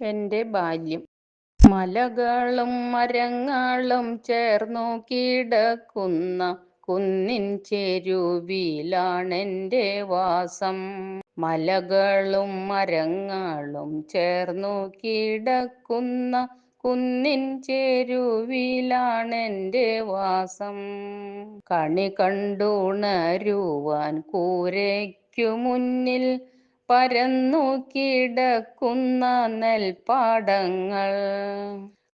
എന്റെ ബാല്യം. മലകളും മരങ്ങളും ചേർന്നു കിടക്കുന്ന കുന്നിൻ ചെരുവിലാണെന്റെ വാസം. മലകളും മരങ്ങളും ചേർന്നു കിടക്കുന്ന കുന്നിൻ ചെരുവിലാണെന്റെ വാസം. കണി കണ്ടുണരുവാൻ കൂരയ്ക്കു മുന്നിൽ പരന്നു കിടക്കുന്ന നെൽപ്പാടങ്ങൾ.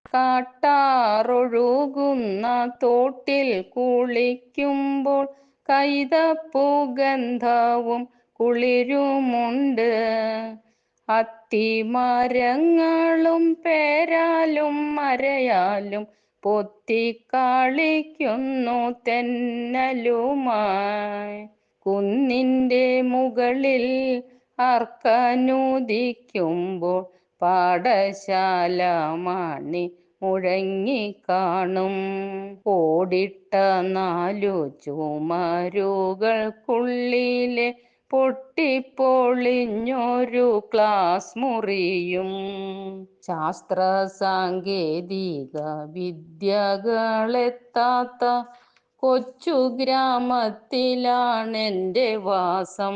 കാട്ടാറൊഴുകുന്ന തോട്ടിൽ കുളിക്കുമ്പോൾ കൈതപ്പുഗന്ധവും കുളിരുമുണ്ട്. അത്തിമരങ്ങളും പേരാലും മരയാലും പൊത്തിക്കളിക്കുന്നു തെന്നലുമായി. കുന്നിന്റെ മുകളിൽ അർക്കനുദിക്കുമ്പോൾ പാഠശാല മണി മുഴങ്ങിക്കാണും. ഓടിട്ട നാലു ചുമരുകൾക്കുള്ളിലെ പൊട്ടിപ്പൊളിഞ്ഞൊരു ക്ലാസ് മുറിയും. ശാസ്ത്ര സാങ്കേതിക വിദ്യകളെത്താത്ത കൊച്ചു ഗ്രാമത്തിലാണെന്റെ വാസം.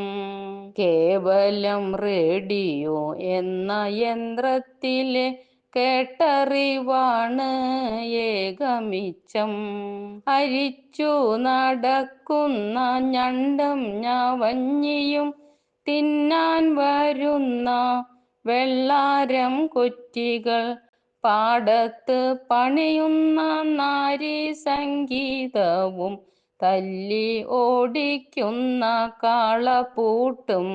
കേവലം റേഡിയോ എന്ന യന്ത്രത്തിലെ കേട്ടറിവാണ് ഏകമിച്ചം. അരിച്ചു നടക്കുന്ന ഞണ്ടും ഞാവഞ്ഞിയും തിന്നാൻ വരുന്ന വെള്ളാരം കൊറ്റികൾ പാടത്ത് പണിയുന്ന നാരി സംഗീതവും തല്ലി ഓടിക്കുന്ന കാളപൂട്ടും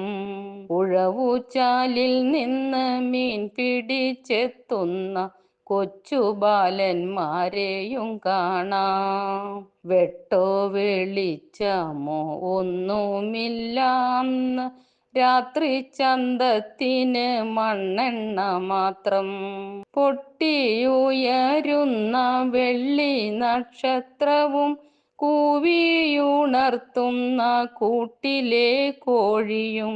ഉഴവുചാലിൽ നിന്ന് മീൻ പിടിച്ചെത്തുന്ന കൊച്ചു ബാലന്മാരെയും കാണാം. വെട്ടോ വെളിച്ചമോ ഒന്നുമില്ല അന്ന് രാത്രി ചന്തത്തിന് മണ്ണെണ്ണ മാത്രം. പൊട്ടിയുയരുന്ന വെള്ളി നക്ഷത്രവും കൂവിയുണർത്തുന്ന കൂട്ടിലെ കോഴിയും.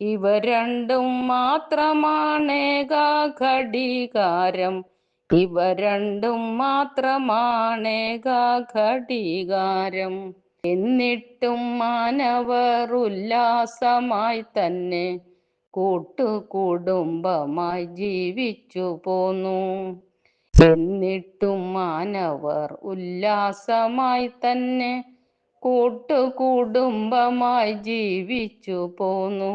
ഇവ രണ്ടും മാത്രമാണ് ഘടികാരം ഇവ രണ്ടും മാത്രമാണ് ഘടികാരം എന്നിട്ടും മാനവർ ഉല്ലാസമായി തന്നെ കൂട്ടുകുടുംബമായി ജീവിച്ചു പോന്നു. എന്നിട്ടും മാനവർ ഉല്ലാസമായി തന്നെ കൂട്ടുകുടുംബമായി ജീവിച്ചു പോന്നു.